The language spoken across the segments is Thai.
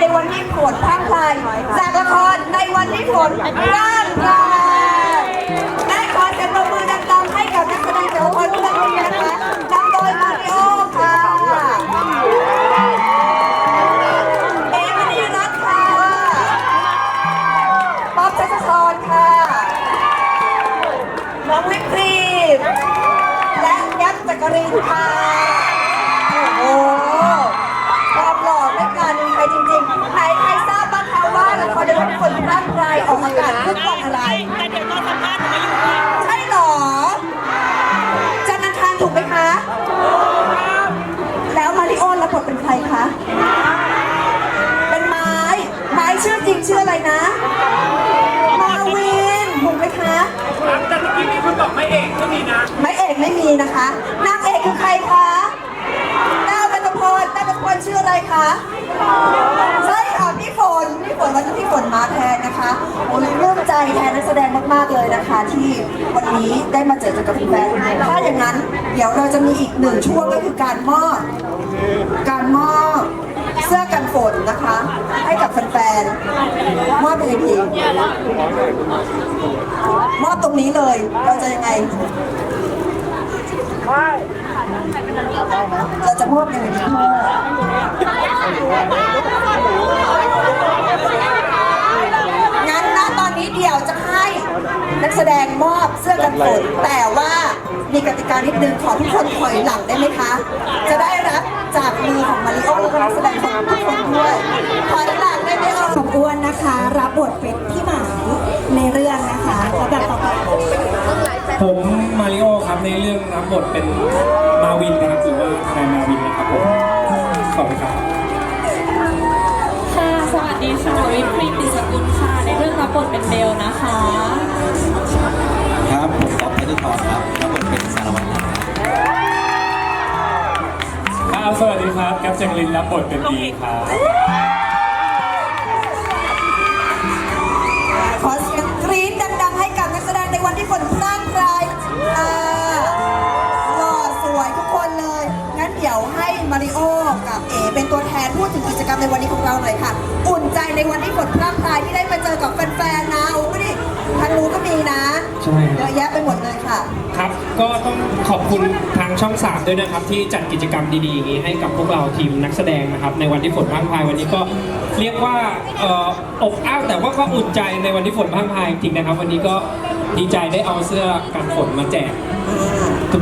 ในวันที่ฝนพรางพรายจากละครในวันที่ฝนพรางพราย เอกก็มีนะไม้เอกไม่มีนะคะ นางเอกคือใครคะดาวกันตพรดาวกันตพรชื่ออะไรคะใช่ค่ะพี่ฝนพี่ฝนวันนี้พี่ฝนมาแทนนะคะโอ้ยริ่มใจแทนนักแสดงมากๆเลยนะคะ ที่วันนี้ได้มาเจอจอกับแฟนถ้าอย่างนั้น เดี๋ยวเราจะมีอีกหนึ่งช่วงก็คือการมอบการมอบ มอบตรงนี้เลยเราจะยังไงเราจะมอบยังไงมอบ นี้เดี๋ยวจะให้นักแสดงมอบเสื้อกันฝนแต่ว่ามีกติกานิดนึงขอทุกคนถอยหลังได้ไหมคะ จะได้รับจากมือของมาริโอแล้วก็นักแสดงทุกคนด้วยถอยหลังได้ไหมเอ่ยสมอ้วนนะคะ รับบทเป็นพี่หมายในเรื่องนะคะแล้วแบบต่อไปผมมาริโอครับในเรื่องรับบทเป็นมาวินนะครับหรือว่าทนายมาวินนะครับผมขอบคุณครับค่ะ สวัสดีค่ะวิปรีปิสกุลค่ะ ในเรื่องรับบทเป็นเบลนะคะ ครับผมก๊อฟเพชรทองครับรับบทเป็นสารวัตรนะครับครับสวัสดีครับ แก๊ปแจงลินรับบทเป็นดีครับ ในวันนี้ของเราหน่อยค่ะ อุ่นใจในวันที่ฝนพร่างพรายที่ได้มาเจอกับแฟนๆนะโอ้ไม่ได้ทางรู้ก็มีนะใช่เยอะแยะไปหมดเลยค่ะ ครับ ก็ต้องขอบคุณทางช่อง 3 ด้วยนะครับ ที่จัดกิจกรรมดีๆอย่างนี้ให้กับพวกเราทีมนักแสดงนะครับ ในวันที่ฝนพรางพรายวันนี้ก็เรียกว่าเอ่ออบอ้าวแต่ว่าก็อุ่นใจในวันที่ฝนพรางพรายจริงๆนะครับ วันนี้ก็ดีใจได้เอาเสื้อกันฝนมาแจก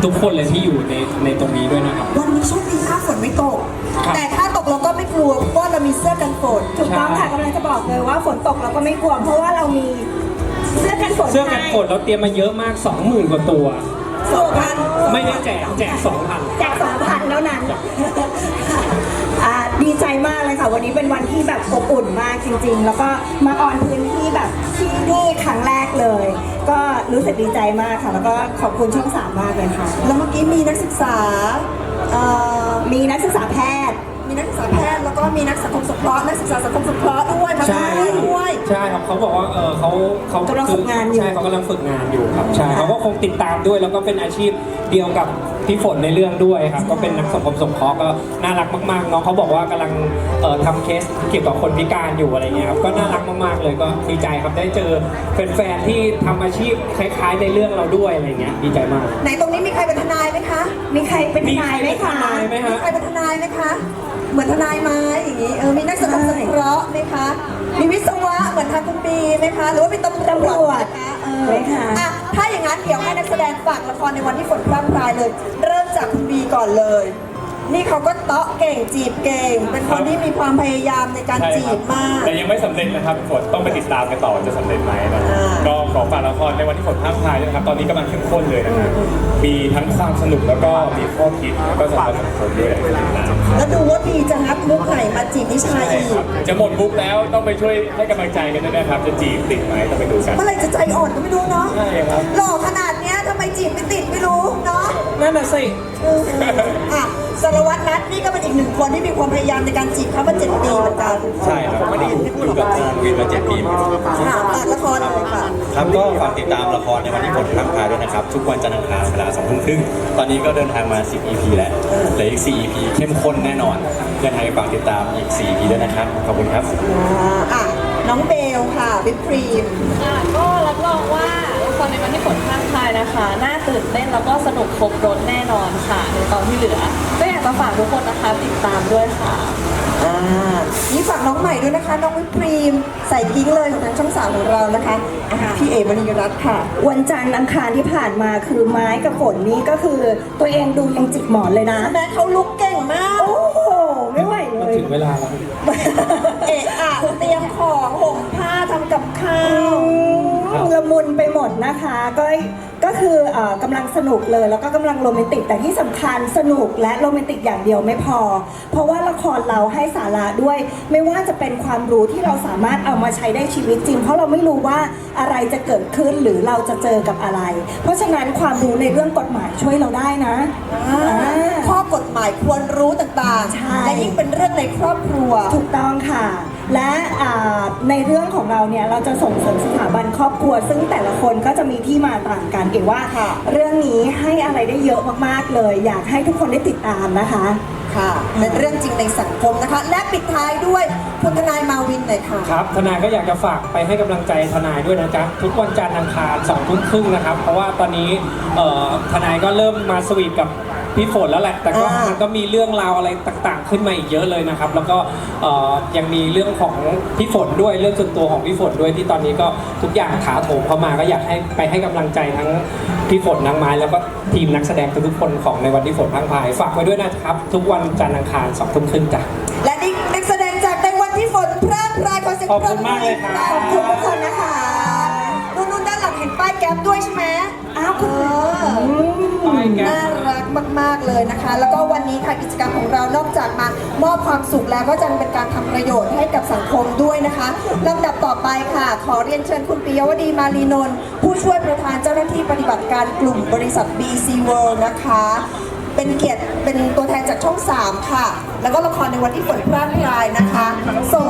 ทุกๆคนเลยที่อยู่ในในตรงนี้ด้วยนะครับ วันนี้โชคดีถ้าฝนไม่ตก ครับ แต่ถ้าตกเรา ก็ไม่กลัวเพราะว่าเรามีเสื้อกันฝนถูกต้องค่ะกำลังจะบอกเลยว่าฝนตกเราก็ไม่กลัวเพราะว่าเรามีเสื้อกันฝนเสื้อกันฝนเราเตรียมมาเยอะมาก 20,000 กว่าตัว สองพันไม่ได้แจกแจก2,000 แจกสองพันเท่านั้นอ่าดีใจมากเลยค่ะ วันนี้เป็นวันที่แบบอบอุ่นมากจริง ๆ แล้วก็มาออนพื้นที่แบบที่นี่ครั้งแรกเลย ก็รู้สึกดีใจมากค่ะ แล้วก็ขอบคุณช่องสามมากเลยค่ะ แล้วเมื่อกี้มีนักศึกษาเอ่อมีนักศึกษาแพทย์ มีนักศึกษาแพทย์แล้วก็มีนักสังคมสงเคราะห์นักศึกษาสังคมสงเคราะห์ด้วยมาใช่ด้วย ใช่ครับเขาบอกว่าเออเขาเขากำลังฝึกงานอยู่ ใช่เขากำลังฝึกงานอยู่ครับใช่เขาก็คงติดตามด้วย แล้วก็เป็นอาชีพเดียวกับพี่ฝนในเรื่องด้วยครับ ก็เป็นนักสังคมสงเคราะห์ก็น่ารักมากๆน้องเขาบอกว่ากำลังเอ่อทำเคสเกี่ยวกับคนพิการอยู่อะไรเงี้ยครับก็น่ารักมากๆเลยก็ดีใจครับได้เจอแฟนๆที่ทำอาชีพคล้ายๆในเรื่องเราด้วยอะไรเงี้ยดีใจมาก ไหนตรงนี้มีใครเป็นทนายไหมคะ มีใครเป็นทนายไหมคะมีใครเป็นทนายไหมมีฮะใครเป็นทนายไหมคะ เหมือนทนายไม้อย่างนี้เออมีนักสังคมสงเคราะห์ไหมคะมีวิศวะเหมือนทางคุณปีไหมคะหรือว่าเป็นตำรวจตำรวจนะคะเออไหมคะ อะถ้าอย่างนั้นเดี๋ยวให้นักแสดงฝากละครในวันที่ฝนพรางพรายเลย เริ่มจากคุณบีก่อนเลย นี่เขาก็เตาะเก่งจีบเก่ง เป็นคนที่มีความพยายามในการใช่จีครับบมาก แต่ยังไม่สำเร็จนะครับฝนต้องไปติดตามกันต่อว่าจะสำเร็จไหมนะอ่า ก็ขอฝากละครในวันที่ฝนพรางพรายด้วยนะครับ ตอนนี้กำลังเข้มข้นเลยนะครับมีทั้งความสนุกแล้วก็มีข้อคิดแล้วก็สำหรับสังคมด้วยอยากให้ติดตามแล้วดูว่าบี จะนับมุกไหนมาจีบนิชาอีกครับจะหมดมุกแล้วต้องไปช่วยให้กำลังใจกันด้วยนะครับ จะจีบติดไหมต้องไปดูกัน เมื่อไหร่จะใจอ่อนก็ไม่รู้เนาะใช่ครับ หล่อขนาดเนี้ยทำไมจีบไม่ติดไม่รู้เนาะนั่นน่ะสิ เอออะ สารวัตรนัทนี่ก็เป็นอีกหนึ่งคนที่มีความพยายามในการจีบเขามาเจ็ดปีเหมือนกันใช่ครับวันนี้อยู่กับทางวินมาเจ็ดปีเหมือนกันค่ะฝากละครเลยค่ะครับก็ฝากติดตามละครในวันที่ฝนพรำพรายด้วยนะครับ ทุกวันจันทร์อังคารเวลาสองทุ่มครึ่งตอนนี้ก็เดินทางมา 10 EP แล้วเหลืออีก 4 EP เข้มข้นแน่นอนยังไงฝากติดตามอีก 4 EP ด้วยนะครับขอบคุณครับอ่าอะน้องเบลค่ะวิปครีมค่ะก็รับรองว่าละครในวันที่ฝนพรางพรายนะคะ น่าตื่นเต้นแล้วก็สนุกครบรถแน่นอนค่ะในตอนที่เหลือ ก็อยากจะฝากทุกคนนะคะติดตามด้วยค่ะ อ่านี่ฝากน้องใหม่ด้วยนะคะ น้องวิปครีม ใส่กิ้งเลยของทางช่องสามของเรานะคะอ่าพี่เอมณีรัตน์ค่ะ วันจันทร์อังคารที่ผ่านมาคือไม้กับฝนนี่ก็คือตัวเองดูยังจิกหมอนเลยนะ แม่เขาลุกเก่งมาก โอ้โห ไม่ไหวเลยถึงเวลาแล้วเอะอะเตรียมของห่มผ้าทำกับข้าว ละมุนไปหมดนะคะ ก็ก็ คือเอ่อกำลังสนุกเลย แล้วก็กำลังโรแมนติกแต่ที่สำคัญสนุกและโรแมนติกอย่างเดียวไม่พอ เพราะว่าละครเราให้สาระด้วย ไม่ว่าจะเป็นความรู้ที่เราสามารถเอามาใช้ได้ชีวิตจริง เพราะเราไม่รู้ว่าอะไรจะเกิดขึ้นหรือเราจะเจอกับอะไร เพราะฉะนั้นความรู้ในเรื่องกฎหมายช่วยเราได้นะอ่าอ่าข้อกฎหมายควรรู้ต่างใช่ ๆ และยิ่งเป็นเรื่องในครอบครัว ถูกต้องค่ะ และอ่าในเรื่องของเราเนี่ยเราจะส่งเสริมสถาบันครอบครัว ซึ่งแต่ละคนก็จะมีที่มาต่างกันเก๋ว่าค่ะเรื่องนี้ให้อะไรได้เยอะมากๆเลย อยากให้ทุกคนได้ติดตามนะคะค่ะเป็นเรื่องจริงในสังคมนะคะ และปิดท้ายด้วยคุณทนายมาวินหน่อยค่ะครับทนายก็อยากจะฝากไปให้กำลังใจทนายด้วยนะจ๊ะทุกวันจันทร์อังคารสองทุ่มครึ่งนะครับ เพราะว่าตอนนี้เอ่อทนายก็เริ่มมาสวีทกับ พี่ฝนแล้วแหละ แต่ก็อ่ามั มันก็มีเรื่องราวอะไรต่างๆ ขึ้นมาอีกเยอะเลยนะครับ แล้วก็เอ่อยังมีเรื่องของพี่ฝนด้วยเรื่องส่วนตัวของพี่ฝนด้วยที่ตอนนี้ก็ทุกอย่างถาโถมเข้ามาก็อยากให้ไปให้กำลังใจทั้งพี่ฝนนางไม้แล้วก็ทีมนักแสดงทุกๆคนของในวันที่ฝนพังพายฝากไว้ด้วยนะครับ ทุกวันจันทร์อังคารสองทุ่มครึ่งจ้ะ และนี่นักแสดงจากในวันที่ฝนพรางพรายขอเสียงขอบคุณมากเลยครับ ขอบคุณทุกคนนะคะ ป้ายแก๊ปด้วยใช่ไหมอ้าวคุณไปแกน่ารักมาก ๆ เลยนะคะ แล้วก็วันนี้ค่ะกิจกรรมของเรานอกจากมามอบความสุขแล้วก็จะเป็นการทำประโยชน์ให้กับสังคมด้วยนะคะลำดับต่อไปค่ะ ขอเรียนเชิญคุณปิยวดีมารีนนท์ผู้ช่วยประธานเจ้าหน้าที่ปฏิบัติการกลุ่มบริษัท BC World นะคะ เป็นเกียรติเป็นตัวแทนจากช่อง 3 ค่ะ แล้วก็ละครในวันที่ฝนพร่างพรายนะคะส่ง